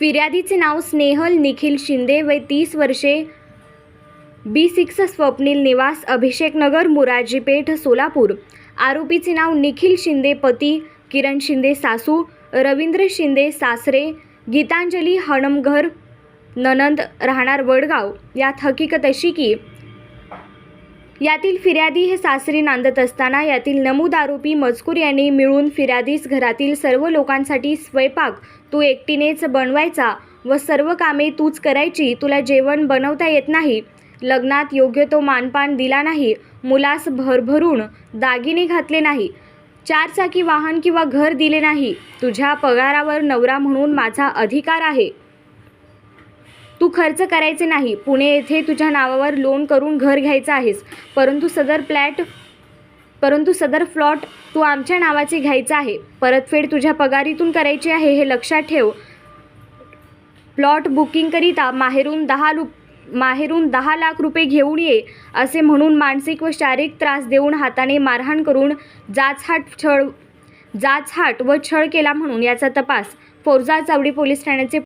फिर्यादीचे नाव स्नेहल निखिल शिंदे वय तीस वर्षे. बी सिक्स स्वप्नील निवास अभिषेक नगर मुराजी पेठ सोलापूर. आरोपीचे नाव निखिल शिंदे पती किरण शिंदे सासू रवींद्र शिंदे सासरे गीतांजली हणमघर ननंद राहणार वडगाव. यात हकीकत अशी की यातील फिर्यादी हे सासरी नांदत असताना यातील नमूद आरोपी मजकूर यांनी मिळून फिर्यादीस घरातील सर्व लोकांसाठी स्वयंपाक तू एकटीनेच बनवायचा व सर्व कामे तूच करायची तुला जेवण बनवता येत नाही. लग्नात योग्य तो मानपान दिला नाही मुलास भरभरून दागिने घातले नाही चारचाकी वाहन किंवा घर दिले नाही तुझ्या पगारावर नवरा म्हणून माझा अधिकार आहे. तू खर्च करायचे नाही. पुणे येथे तुझ्या नावावर लोन करून घर घ्यायचं आहेस. परंतु सदर फ्लॅट परंतु सदर फ्लॉट तू आमच्या नावाचे घ्यायचं आहे. परतफेड तुझ्या पगारीतून करायची आहे हे लक्षात ठेव. प्लॉट बुकिंगकरिता माहेरून दहा लु माहेरून दहा लाख रुपये घेऊन ये असे म्हणून मानसिक व शारीरिक त्रास देऊन हाताने मारहाण करून जाचहाट छळ जाचहाट व छळ केला म्हणून याचा तपास. फोरजा चावडी पोलीस ठाण्याचे